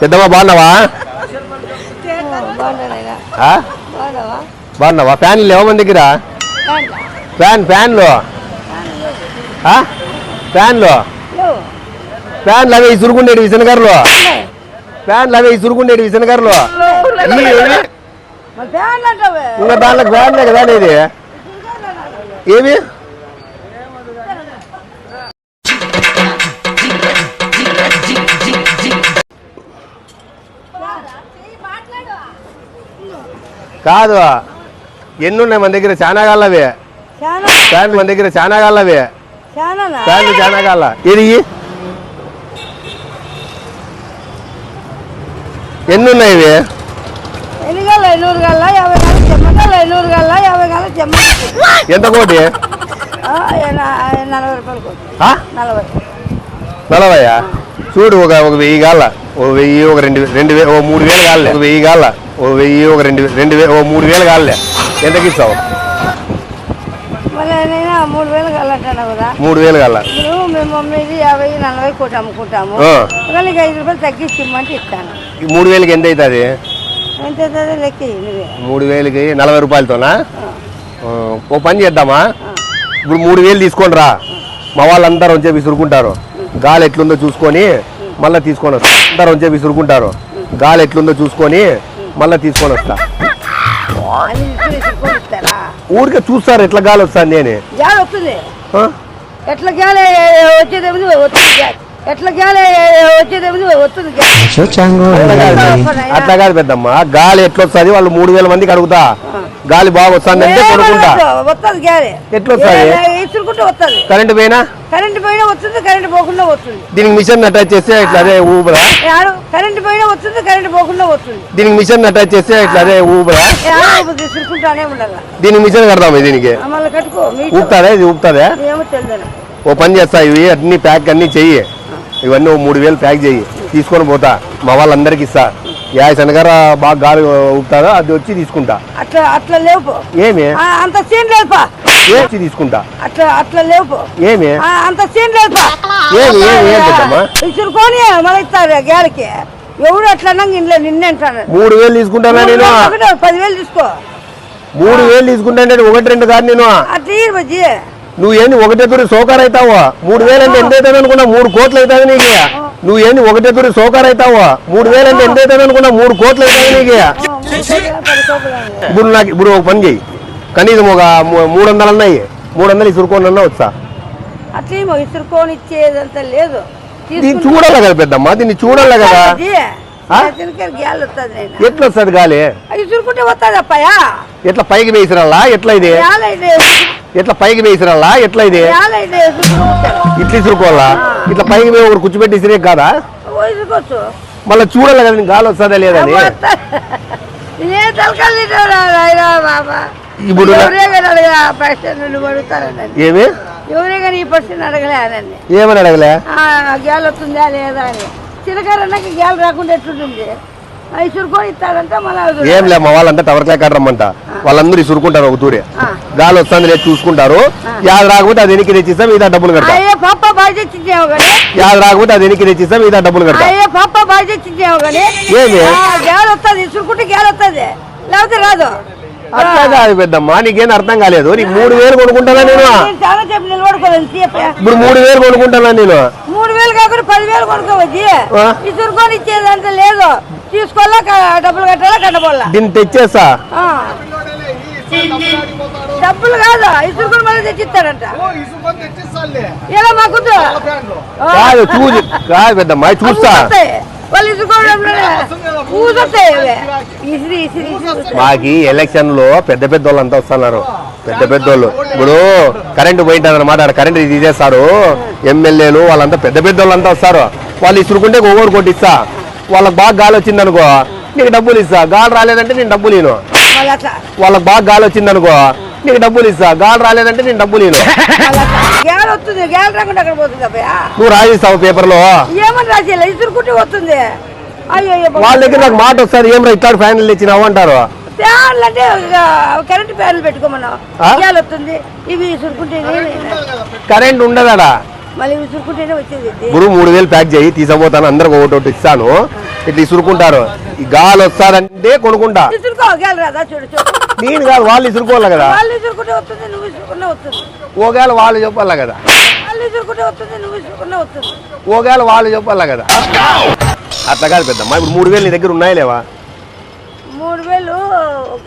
పెద్దమ్మా బాగున్నావా? బాగున్నావా? ఫ్యాన్లు లేవా మన దగ్గర? ఫ్యాన్ ఫ్యాన్లు? ఫ్యాన్లు? లేవు ఫ్యాన్లు అవే ఇసురుకుండేటి విసనగర్లు ఉన్నాయి. ఫ్యాన్లు అవే ఈ ఫ్యాన్లు అంటావే? ఇంకా దాంట్లో ఫ్యాన్లే కదా ఇది ఏమి కాదు ఎన్ని ఉన్నాయి మన దగ్గర చాలా కాళ్ళవి చాలా ఫ్యాన్లు మన దగ్గర చాలా కాళ్ళవి చాలానా ఫ్యాన్లు చాలా కాళ్ళ ఏది ఇయ్యి. ఎన్ని ఉన్నాయి ఇవి ఎన్ని గల్ల ఎన్నూరు గల్ల యాభై గల్ల చెమ్మగల్ల ఎన్నూరు గల్ల యాభై గల్ల చెమ్మ ఎంత కోటి నలభై రూపాయలు కొట్టు. ఆ? నలభై నలభయ్యా చూడు ఒక ఒక వెయ్యి కాళ్ళ ఓ వెయ్యి ఒక రెండు రెండు వే ఓ మూడు వేలు కాళ్ళే ఒక వెయ్యి కాళ్ళ ఓ వెయ్యి ఒక రెండు రెండు వే ఓ మూడు వేలు కాళ్ళే ఎంతకి ఇస్తావు? మూడు వేలు కల్లంటాను కదా? మూడు వేలు ఇప్పుడు మేము మమ్మీది యాభై నలభై కోటి అమ్ముకుంటాము. ఐదు రూపాయలు తగ్గించి ఇమ్మంటే ఇస్తాను. ఈ మూడు వేలకి ఎంత అవుతుంది ఎంత అవుతుందో లెక్క ఇయ్యి నువ్వే. మూడు వేలకి నలభై రూపాయలతోనా? ఓ పని చేద్దామా? ఇప్పుడు మూడు వేలు తీసుకోండి రా. మా వాళ్ళందరూ వచ్చే విసురుకుంటారు. గాలి ఎట్లుందో చూసుకొని మళ్ళీ తీసుకొని వస్తా. అందరూ వచ్చే విసురుకుంటారు. గాలి ఎట్లుందో చూసుకొని మళ్ళీ తీసుకొని వస్తా. ఊరికే చూస్తారు ఎట్లా గాలి వస్తుంది నేను వస్తుంది. ఎట్లా వస్తుంది గ్యాస్ ఎట్లా గ్యాలే వచ్చేదేమిది వస్తుంది అట్లా కాదు పెద్దమ్మ. గాలి ఎట్లా వస్తుంది? వాళ్ళు మూడు వేల మందికి అడుగుతా. గాలి బాగా వస్తుంది అంటే కొనుక్కుంటా. ఎట్లా వస్తుంది. కరెంట్ పోయినా? కరెంట్ పోయినా వస్తుంది కరెంట్ పోకుండా వస్తుంది. దీనికి మిషన్ అటాచ్ చేస్తే ఇట్లా అదే ఊబరా? ఆడు కరెంట్ పోయినా వస్తుంది కరెంట్ పోకుండా వస్తుంది. దీనికి మిషన్ అటాచ్ చేస్తే ఇట్లా అదే ఊబరా? ఇసురుకుంటానే ఉండాలి దీనికి మిషన్ కడదాం దీనికి. మళ్ళీ కట్టుకో మీ ఊపుతాదా ఇది ఏమో తెలియదు. ఓ పని చేస్తా ఇవి అన్ని ప్యాక్ అన్ని చెయ్యి. ఇవన్నీ ఓ మూడు వేలు ప్యాక్ చెయ్యి. తీసుకొని పోతా మా వాళ్ళందరికి ఇస్తా. యా శనగర బాగా గాలి ఊపుతాదో అది వచ్చి తీసుకుంటా. అట్లా అట్లా లేవు ఏమి? ఆ, అంత సీన్ లేదుపా ఏ వచ్చి తీసుకుంటా? అట్లా అట్లా లేవు ఏమి? ఆ, అంత సీన్ లేదుపా ఏమి ఏమి ఏం పెద్దమ్మా? ఇసురుకొని మళ్ళీ ఇస్తారు గ్యాలకి ఎవడు అట్లా ఇంట్లో నిన్నే అంటాను. మూడు వేలు తీసుకుంటానా నేను? పదివేలు తీసుకో. మూడు వేలు తీసుకుంటానంటే ఒకటి రెండు కాదు నేను. అట్లా బజ్జి నువ్వు ఏంది ఒకటే తూరి సోకార్ అవుతావు? మూడు వేలు అంటే ఎంత అవుతుంది అనుకున్నా? మూడు కోట్లు అవుతుంది నీకు. నువ్వు ఏంది ఒకటే తూరి సోకార్ అవుతావు? మూడు వేలు అంటే ఎంత అవుతుంది అనుకున్నా? మూడు కోట్లు నీకు అని. ఇప్పుడు నాకు ఇప్పుడు ఒక పని చెయ్యి కనీసం ఒక మూడు వందలు అన్నాయి. మూడు వందలు ఇసురుకొని అన్నా వచ్చా? అట్లా ఏమో ఇసురుకొని ఇచ్చేదంత లేదు. దీన్ని చూడాలి కదా పెద్దమ్మ దీన్ని చూడాలి కదా. ఎట్లా వస్తుంది గాలి? ఇసురుకుంటే వస్తుంది అప్పాయా ఎట్లా పైకి వేసిరల్లా? ఎట్లా ఇది? ఎట్లా పైకి వేసిరల్లా? ఎట్లా ఇది? ఇట్లా ఇసురుకోవాలా? ఇట్లా పైకి పోయి ఒకరు కూర్చోబెట్టి ఇసిరే కాదా? మళ్ళీ చూడాలి కదా గాలి వస్తుందా లేదని ఇప్పుడు ఏమి? ఎవరే కానీ ఈ ప్రశ్న అడగలే ఏమని అడగలే? గ్యాల్ వస్తుందా లేదా అని. చిలకరన్నకి గ్యాల్ రాకుండా ఎట్లుంటుంది? అవి చురుకొని ఇస్తాడంటే మళ్ళీ ఏం లే మా వాళ్ళంతా టవర్ క్లాక్ రమ్మంట వాళ్ళందరూ ఇసురుకుంటారు ఒక తూరే. గాలి వస్తుంది లేదు చూసుకుంటారు. యాది రాకపోతే అది ఎనికి తెచ్చిస్తాం ఇదా డబ్బులు కడతా. పాప తెచ్చించేమో కానీ? యాది రాకపోతే అది ఎనికి తెచ్చిస్తాం ఇదా డబ్బులు కడతా. అయ్యే పాప తెచ్చించేమో కానీ? ఏమి? గ్యాల్ వస్తుంది ఇసురుకుంటే గ్యాల్ వస్తుంది. లేకపోతే రాదు. అట్లా కాదు పెద్దమ్మా నీకేం అర్థం కాలేదు. నీకు మూడు వేలు కొనుక్కుంటానా నేను? చాలా చెప్పి నిలబడుకోలేదు తీయప్ప. ఇప్పుడు మూడు వేలు కొనుక్కుంటానా నేను? మూడు వేలు కాకుండా పదివేలు? ఇసురుకొని ఇచ్చేదంత లేదు. తీసుకోవాలా క- డబ్బులు కట్టాలా కట్టబోలా దీన్ని తెచ్చేస్తా. ఆ. డబ్బులు కాదు? ఇసురుకొని మళ్ళీ తెచ్చిస్తాడంట. ఇలా మాకుందు కాదు చూసి కాదు పెద్దమ్మా చూస్తా. వాళ్ళు మాకి ఎలక్షన్లో పెద్ద పెద్ద వాళ్ళంతా వస్తున్నారు. పెద్ద పెద్ద వాళ్ళు ఇప్పుడు కరెంటు పోయింటుంది అనమాట ఆడ కరెంటు తీసేస్తారు ఎమ్మెల్యేలు వాళ్ళంతా పెద్ద పెద్ద వాళ్ళంతా వస్తారు. వాళ్ళు ఇసురుకుంటే ఒవ్వరు కొట్టిస్తా. వాళ్ళకి బాగా గాలి వచ్చింది అనుకో నీకు డబ్బులు ఇస్తా. గాలి రాలేదంటే నేను డబ్బులు ఇను వాళ్ళు వాళ్ళకి బాగా గాలి వచ్చింది అనుకో నీకు డబ్బులు ఇస్తా. గాలి రాలేదంటే నేను డబ్బులు ఇను వస్తుంది రాకుండా అక్కడ పోతుంది నువ్వు రాసిస్తావు ఏమని ఇసురుకుంటే వస్తుంది. అయ్యో అయ్యో వాళ్ళ దగ్గర నాకు మాట వస్తుంది. ఏం రా ఇట్లాంటి ఫ్యాన్లు ఇచ్చినావు అంటారు? ఫ్యాన్లు అంటే ఇక కరెంట్ ఫ్యాన్లు పెట్టుకోమన్నావు ఆ? గ్యాల్ వస్తుంది. ఇవి ఇసురుకుంటే ఇది- కరెంట్ ఉండదాడా? మళ్ళీ వచ్చేది. ఇప్పుడు మూడు వేలు ప్యాక్ చేయి తీసుకుపోతాను అందరికి ఒకటి ఒకటి ఇస్తాను. ఇట్లా ఇసురుకుంటారు. ఈ గాలి వస్తారంటే కొనుక్కుంటా. విసురుకో గేలు రాదా? చూడు చూడు. నేను కాదు వాళ్ళు ఇసురుకోవాలి కదా. వాళ్ళు వస్తుంది నువ్వు వస్తుంది. ఓగాల వాళ్ళు చెప్పాలి కదా. వాళ్ళు వస్తుంది నువ్వు వస్తుంది. ఓగాల వాళ్ళు చెప్పాలి కదా. అట్లా కాదు పెద్దమ్మా ఇప్పుడు మూడు వేలు నీ దగ్గర ఉన్నాయా లేవా? మూడు వేలు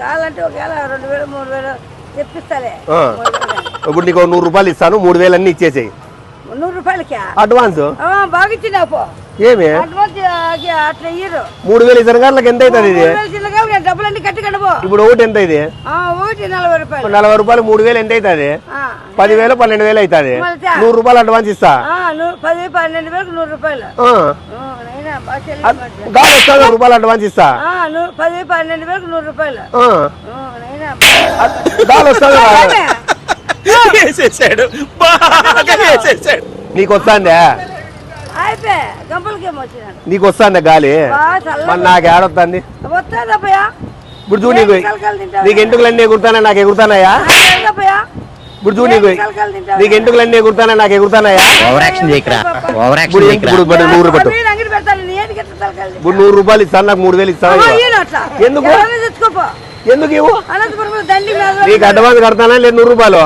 కావాలంటే ఒకవేళ రెండు వేలు మూడు వేలు తెప్పిస్తాలే. కానీ. ఇప్పుడు నీకు నూరు రూపాయలు ఇస్తాను మూడు వేలు అన్ని ఇచ్చేసేయి. నూరు రూపాయలకా? అడ్వాన్స్ బాగా ఇచ్చినావు పో ఏమి? మూడు వేలు ఇతర గంటలకు ఎంత అవుతుంది ఇది? డబ్బులన్నీ పో ఇప్పుడు ఒకటి ఎంత ఇది? నలభై రూపాయలు. ఇప్పుడు నలభై రూపాయలు మూడు వేలు ఎంత అవుతుంది? ఆ, పదివేలు పన్నెండు వేలు అవుతుంది. నూరు రూపాయలు అడ్వాన్స్ ఇస్తా. గాలి నూరు రూపాయలు. అడ్వాన్స్ ఇస్తా. పది పన్నెండు వేలకు నూరు రూపాయలు. గాలి? వేసేసాడు. బాగా వేసేసాడు. నీకు వచ్చినాను నీకు వస్తుందే గాలి? మరి నాకు ఏడొస్తుంది వస్తుందప్పయ్యా ఇప్పుడు చూడు నీకు కలకలు తింటావా? నీకు ఎంటుకలన్నీ ఎగురుతానా నాకు ఎగురుతానాయా ఏంటప్పయ్యా ఇప్పుడు చూడు నీకు కలకలు తింటావా? నీకు ఎంటుకలన్నీ ఎగురుతానా నాకు ఎగురుతానాయా ఓవర్ యాక్షన్ చేయకరా. ఓవర్ యాక్షన్ ఇప్పుడు చేయకరా. ఇప్పుడు మరి నూరు పెట్టు? ఇప్పుడు నూరు రూపాయలు ఇస్తాను నాకు మూడు వేలు ఇస్తాను. ఎందుకు? ఎందుకు ఇవ్వు? నీకు అడ్వాన్స్ కడతానా? లేదు నూరు రూపాయలు.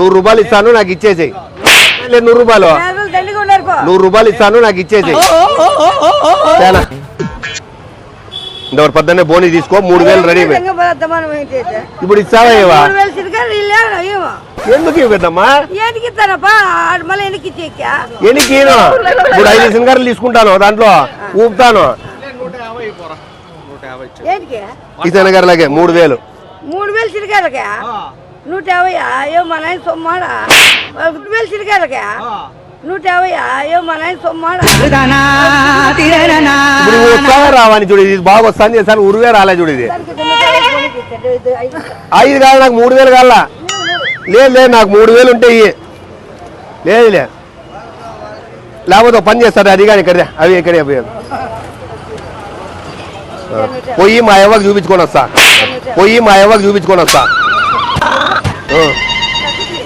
నూరు రూపాయలు ఇస్తాను నాకు ఇచ్చేసేయి. లేదు నూరు రూపాయలు. నూరు రూపాయలు ఇస్తాను నాకు ఇచ్చేసేయి. తేనా? ఇంతవరకు పొద్దున్నే బోని తీసుకో మూడు వేలు రెడీ? ఇప్పుడు ఇస్తావా ఇవా? ఎందుకు ఇవ్వద్దమ్మా ఎనికి? ఇప్పుడు ఐదు సింగారులు తీసుకుంటాను దాంట్లో ఊపుతాను. శనగర్లకే మూడు వేలు. మూడు వేలు చిరకాయలకా నూట యాభై అయ్యో మా నాయన సొమ్మాడా? మూడు వేలు చిరకాయలకా నూట యాభై అయ్యో సొమ్మాడా. రావని చూడు ఇది? బాగా వస్తాను చేస్తాను ఉరువే రాలే చూడు ఇది. ఐదు. ఐదు కాదు నాకు మూడు వేలు కావాలా? లేదు లేదు నాకు మూడు వేలు ఉంటాయి లేదు లే లేకపోతే పని చేస్తాడు అది కానీ ఇక్కడ అవి ఇక్కడే పోయి పోయి మా అవ్వకి చూపించుకొని వస్తా. పోయి మా అవ్వకి చూపించుకొని వస్తా.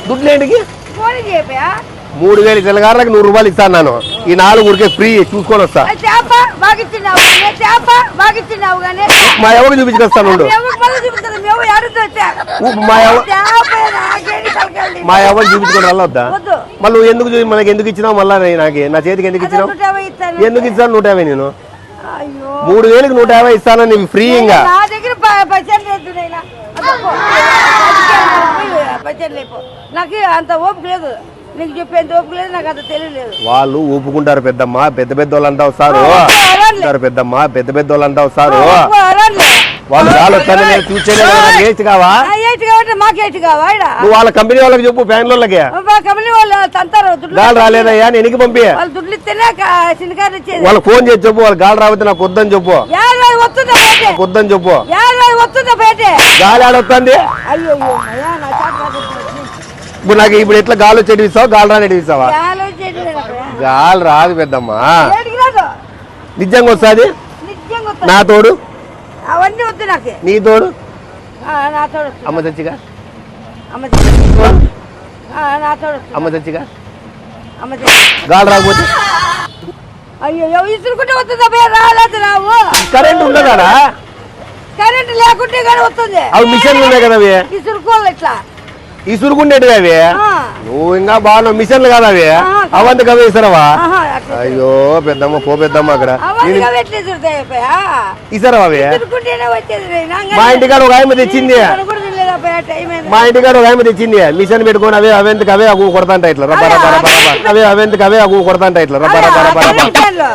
దుడ్లు ఏంటికి? మూడు వేలు తెలంగాణలకు నూరు రూపాయలు ఇస్తాను నేను ఈ నాలుగు ఊరికే ఫ్రీ చూసుకొని వస్తా. మా అవ్వకి చూపించుకొస్తాను మా అవ్వకి చూపించుకొని వద్దు. మళ్ళీ ఎందుకు మనకి ఎందుకు ఇచ్చినావు మళ్ళీ నాకు? నా చేతికి ఎందుకు ఇచ్చినావు? ఎందుకు ఇస్తాను నూట యాభై నేను? మూడు వేలకు నూట యాభై ఇస్తాను నీకు ఫ్రీ ఇంకా నాకు అంత ఓపిక లేదు. నీకు లేదు నాకు అంత తెలియలేదు వాళ్ళు ఊపుకుంటారు పెద్దమ్మ పెద్ద పెద్ద వస్తారు అలానే. ఉంటారు పెద్దమ్మ పెద్ద పెద్ద. వాళ్ళు గాలి వస్తానే నేను చూసేది వేస్ట్ కావా? ఆ ఏటి కాబట్టి మాకు ఏటి కావా ఈడ? నువ్వు వాళ్ళ కంపెనీ వాళ్ళకి చెప్పు కంపెనీ వాళ్ళు తంతారు దుడ్లు గాలి రాలేదయ్యా నేను ఎనికి పంపి వాళ్ళు దుడ్లు ఇస్తేనే చిన్నకారు ఇచ్చేది. వాళ్ళకి ఫోన్ చేసి చెప్పు వాళ్ళు గాలి రాకపోతే నాకు వద్దని చెప్పు. వస్తుందా వద్దని చెప్పు. వస్తుందా బయటే? గాలి ఆడొస్తుంది అయ్యో అయ్యో అయ్యా నా చాట్ రాదు. ఇప్పుడు నాకు ఇప్పుడు ఎట్లా గాలి వచ్చి ఎడిపిస్తావా గాలి రాని ఎడిపిస్తావా. గాలి రాదు పెద్దమ్మా. నిజంగా వస్తుంది. నా తోడు? అవన్నీ వద్దు నాకు. నీ తోడు. అమ్మ చచ్చిగా అమ్మ చచ్చిగా. గాలి రాకపోతే? అయ్యో ఇసురుకుంటే వస్తుందా రాలేదు రావు. కరెంట్ ఉండదా కరెంట్ లేకుంటే కానీ వస్తుంది. అవి మిషన్లు ఉన్నాయి కదా ఇసురుకోవాలి ఇట్లా. ఇసురుకుండేటివి అవి నువ్వు ఇంకా బాగా మిషన్లు కదా అవి ఆహా. అవంతకు అవి ఇస్తారవా ఆహా, అట్లా. అయ్యో పెద్దమ్మ పో పెద్దమ్మ అక్కడ అవి వచ్చేది రేనా. మా ఇంటికాడ ఒక ఆయన తెచ్చింది. మా ఇంటికాడ ఒక ఆయన తెచ్చింది మిషన్ పెట్టుకొని అవే అవేందుకు అవే అగు కొడతాంట ఇట్లా రబ్బా రబ్బా రబ్బా. అవే అవేందుకు అవే అగు కొడతాంట ఇట్లా రబ్బా రబ్బా రబ్బా రబ్బా.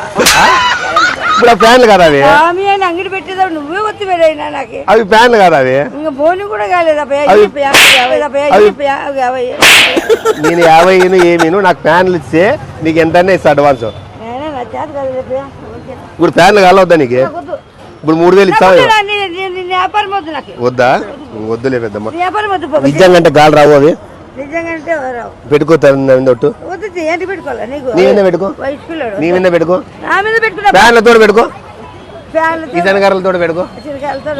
ఇప్పుడు ఫ్యాన్లు కదా అవి? స్వామి అని అంగడి పెట్టేదావు నువ్వే వచ్చి పెట్టయినా నాకు? అవి ఫ్యాన్లు కదా అవి? ఇంకా బోని కూడా కాలేదు అబ్బాయి యాభై. నేను యాభై ఏమీను నాకు ఫ్యాన్లు ఇస్తే నీకు ఎంత ఇస్తా అడ్వాన్స్. ఇప్పుడు ఫ్యాన్లు కాలవద్దా నీకు. ఇప్పుడు మూడు వేలు ఇస్తావా వద్దు, వద్దులే పెద్దమ్మ. నిజంగా అంటే గాలి రావు అవి? ఒట్టు. నీ మీద పెట్టుకో. నీ మీద పెట్టుకో.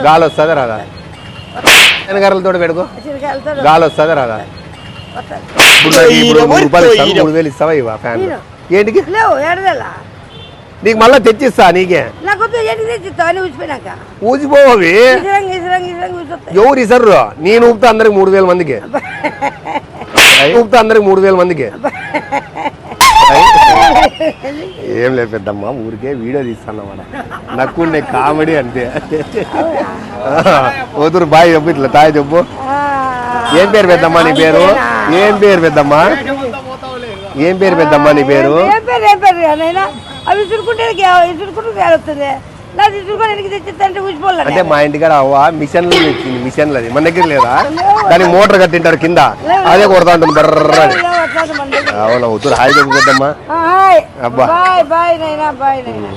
గాలి వస్తుందా రాదా? గాలి వస్తుందా రాదా? ఇప్పుడు మూడు రూపాయలు ఇస్తాను తొయ్యడం. మూడు వేలు ఇస్తావా ఇవా ఫ్యాన్ నేను. ఏంటికి? లేవు ఏడదలా? నీకు మళ్ళీ తెచ్చిస్తా నీకే. ఊసిపోవి ఎవరు ఇసర్రు? నేను ఊపుతా అందరికి మూడు వేల మందికి. ఊపుతా అందరికి మూడు వేల మందికి. ఏం లేదు పెద్దమ్మ ఊరికే వీడియో తీస్తాను మన నక్కుండే కామెడీ అంతే. ఓతురు బాయ్ చెప్పు ఇట్లా తాయి చెప్పు. ఏం పేరు పెద్దమ్మ నీ పేరు? ఏం పేరు పెద్దమ్మ? ఏం పేరు పెద్దమ్మ నీ పేరు? అవి ఇసురుకుంటే ఇసురుకుంటే అంటే మా ఇంటికాడ అవ్వ మిషన్లు తెచ్చింది మిషన్లు అది మన దగ్గర లేదా? దానికి మోటార్ కట్టింటారు కింద. అదే కొడతా ఉంటుంది బర్ర. అవునా ఉత్తరు హాయ్ చెప్పు పెద్దమ్మ. హాయ్. అబ్బా. బాయ్ బాయ్ నైనా బాయ్ నైనా.